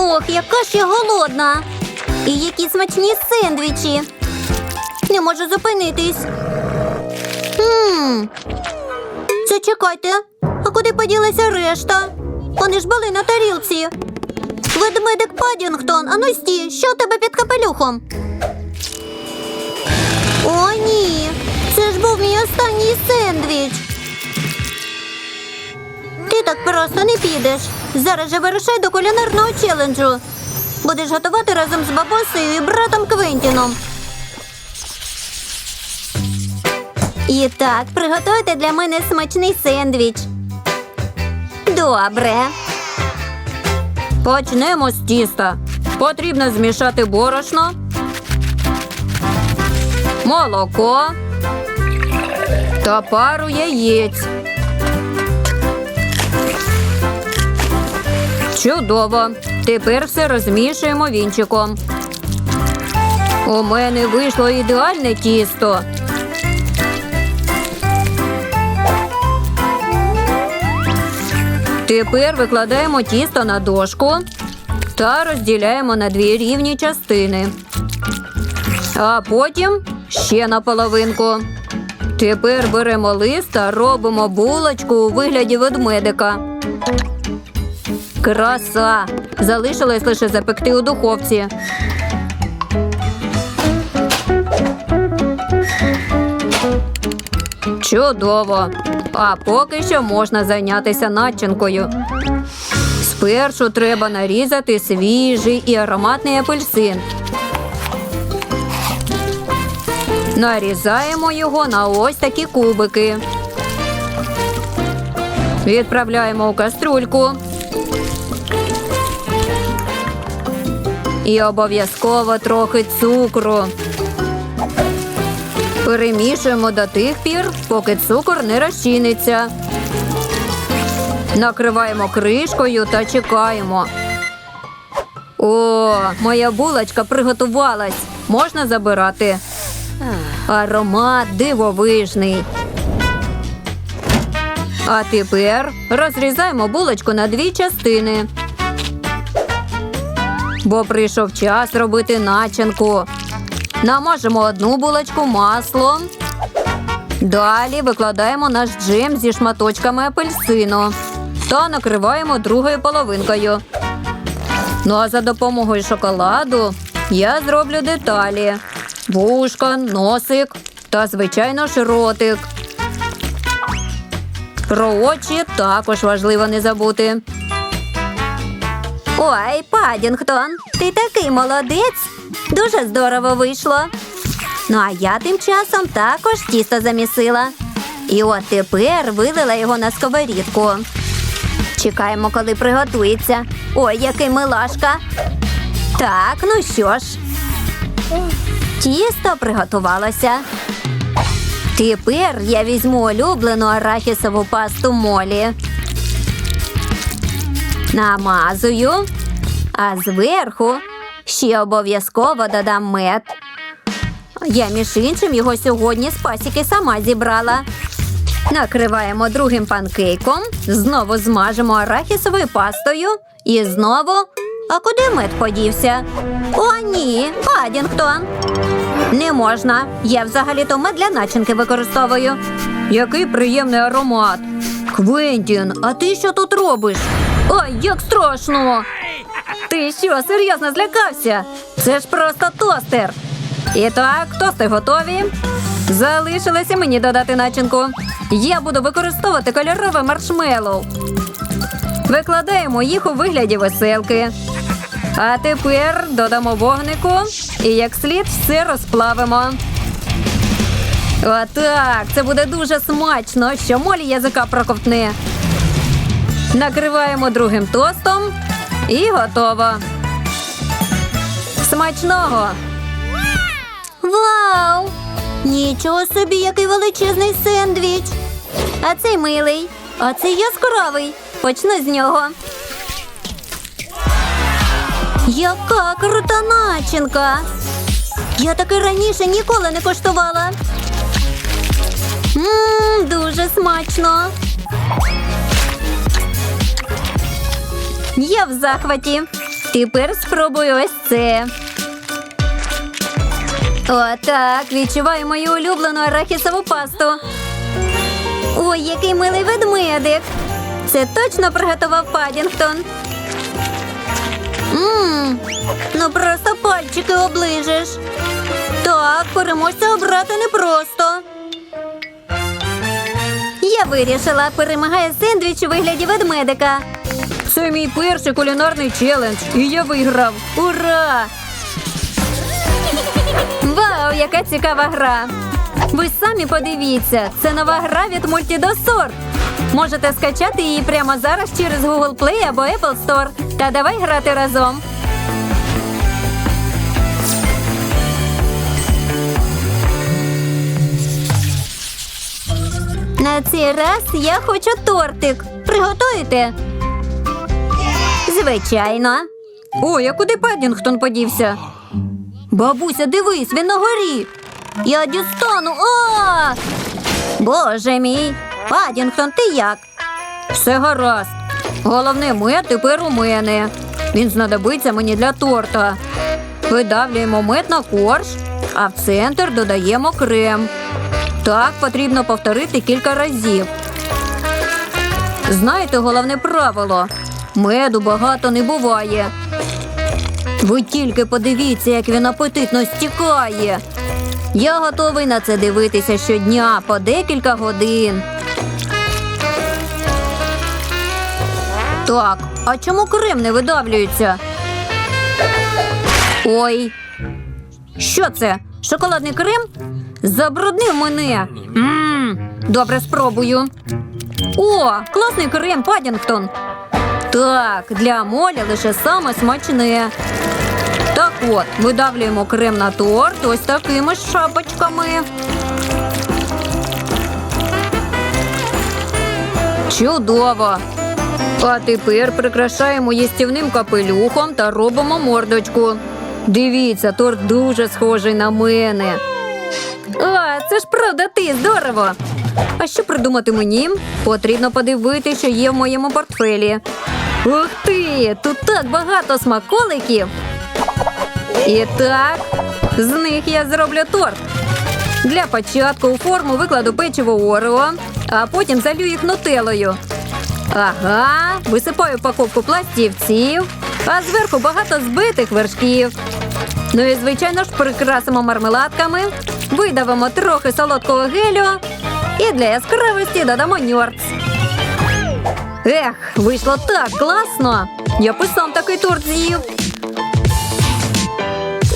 Ох, яка ж я голодна. І які смачні сендвічі. Не можу зупинитись. Хм. Зачекайте. А куди поділася решта? Вони ж були на тарілці. Ведмедик Падінгтон, ану стій, що у тебе під капелюхом? О, ні. Це ж був мій останній сендвіч. Ти так просто не підеш. Зараз же вирушай до кулінарного челенджу. Будеш готувати разом з бабусею і братом Квентіном. І так, приготуйте для мене смачний сендвіч. Добре. Почнемо з тіста. Потрібно змішати борошно, молоко та пару яєць. Чудово. Тепер все розмішуємо вінчиком. У мене вийшло ідеальне тісто. Тепер викладаємо тісто на дошку та розділяємо на дві рівні частини. А потім ще на половинку. Тепер беремо лист та робимо булочку у вигляді ведмедика. Краса! Залишилось лише запекти у духовці. Чудово! А поки що можна зайнятися начинкою. Спершу треба нарізати свіжий і ароматний апельсин. Нарізаємо його на ось такі кубики. Відправляємо у каструльку. І обов'язково трохи цукру. Перемішуємо до тих пір, поки цукор не розчиниться. Накриваємо кришкою та чекаємо. О, моя булочка приготувалась. Можна забирати. Аромат дивовижний. А тепер розрізаємо булочку на дві частини. Бо прийшов час робити начинку. Намажемо одну булочку маслом. Далі викладаємо наш джем зі шматочками апельсину та накриваємо другою половинкою. Ну а за допомогою шоколаду я зроблю деталі: вушка, носик та, звичайно ж, ротик. Про очі також важливо не забути. Ой, Падінгтон, ти такий молодець. Дуже здорово вийшло. Ну а я тим часом також тісто замісила. І от тепер вилила його на сковорідку. Чекаємо, коли приготується. Ой, який милашка. Так, ну що ж. Тісто приготувалося. Тепер я візьму улюблену арахісову пасту молі. Намазую, а зверху ще обов'язково додам мед. Я між іншим його сьогодні з пасіки сама зібрала. Накриваємо другим панкейком, знову змажемо арахісовою пастою і знову. А куди мед подівся? О, ні, Падінгтон. Не можна. Я взагалі-то мед для начинки використовую. Який приємний аромат. Квентін, а ти що тут робиш? Ой, як страшно! Ти що, серйозно злякався? Це ж просто тостер. І так, тости готові. Залишилося мені додати начинку. Я буду використовувати кольорове маршмеллоу. Викладаємо їх у вигляді веселки. А тепер додамо вогнику і як слід все розплавимо. Отак, це буде дуже смачно, що молі язика проковтне. Накриваємо другим тостом і готово. Смачного! Вау! Нічого собі, який величезний сендвіч. А цей милий, а цей яскравий. Почну з нього. Яка крута начинка! Я таки раніше ніколи не коштувала. Ммм, дуже смачно. Я в захваті. Тепер спробую ось це. Отак, відчуваю мою улюблену арахісову пасту. Ой, який милий ведмедик. Це точно приготував Падінгтон. Ммм, ну просто пальчики оближеш. Так, переможця обрати непросто. Я вирішила, перемагає сендвіч у вигляді ведмедика. Це мій перший кулінарний челендж, і я виграв. Ура! Вау, яка цікава гра! Ви самі подивіться, це нова гра від Multidosort. Можете скачати її прямо зараз через Google Play або Apple Store. Та давай грати разом. На цей раз я хочу тортик. Приготуєте? Звичайно. Ой, а куди Паддінгтон подівся? Бабуся, дивись, він на горі. Я дістану. А! Боже мій. Падінгтон, ти як? Все гаразд. Головне, мед тепер у мене. Він знадобиться мені для торта. Видавлюємо мед на корж, а в центр додаємо крем. Так потрібно повторити кілька разів. Знаєте головне правило: меду багато не буває. Ви тільки подивіться, як він апетитно стікає. Я готовий на це дивитися щодня по декілька годин. Так, а чому крем не видавлюється? Ой. Що це? Шоколадний крем? Забруднив мене. Мм, добре спробую. О, класний крем, Падінгтон. Так, для молі лише саме смачне. Так от, видавлюємо крем на торт ось такими шапочками. Чудово! А тепер прикрашаємо їстівним капелюхом та робимо мордочку. Дивіться, торт дуже схожий на мене. А, це ж правда ти, здорово. А що придумати мені? Потрібно подивити, що є в моєму портфелі. Ух ти! Тут так багато смаколиків. І так, з них я зроблю торт. Для початку у форму викладу печиво Орео, а потім залю їх нутелою. Ага, висипаю упаковку пластівців, а зверху багато збитих вершків. Ну і звичайно ж прикрасимо мармеладками, видавимо трохи солодкого гелю і для яскравості додамо ньорц. Ех, вийшло так класно. Я б сам такий торт з'їв.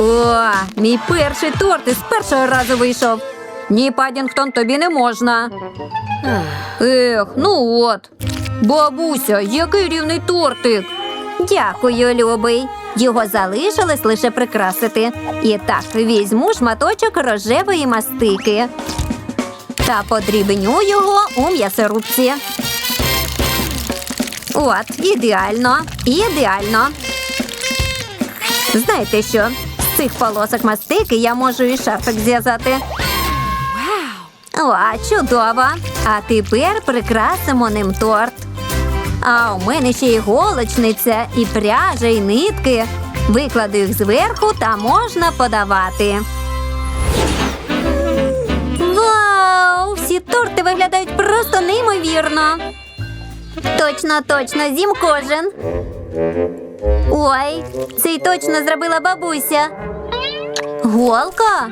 О, мій перший торт із першого разу вийшов. Ні, Падінгтон, тобі не можна. Ех, ну от. Бабуся, який рівний тортик. Дякую, любий. Його залишилось лише прикрасити. І так, візьму шматочок рожевої мастики та подрібню його у м'ясорубці. От, ідеально, ідеально. Знаєте що? З цих полосок мастики я можу і шарфик зв'язати. О, чудово! А тепер прикрасимо ним торт. А у мене ще й голочниця, і пряжа, і нитки. Викладу їх зверху та можна подавати. Вау! Всі торти виглядають просто неймовірно. Точно, точно, зім кожен. Ой, цей точно зробила бабуся. Голка?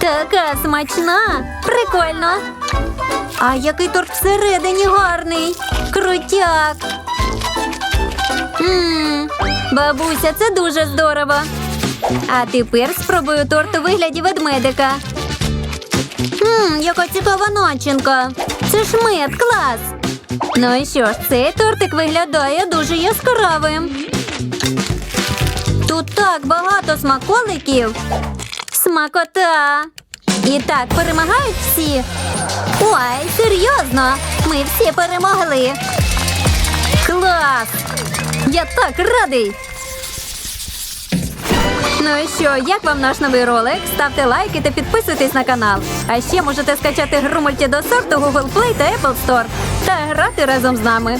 Така смачна. Прикольно. А який торт всередині гарний. Крутяк. Мм, бабуся, це дуже здорово. А тепер спробую торт у вигляді ведмедика. Мм, яка цікава начинка. Це ж мед, клас. Ну і що ж, цей тортик виглядає дуже яскравим. Тут так багато смаколиків. Смакота. І так, перемагають всі. Ой, серйозно, ми всі перемогли. Клас! Я так радий! Ну і що, як вам наш новий ролик? Ставте лайки та підписуйтесь на канал. А ще можете скачати гру мультідосорту Google Play та Apple Store та грати разом з нами.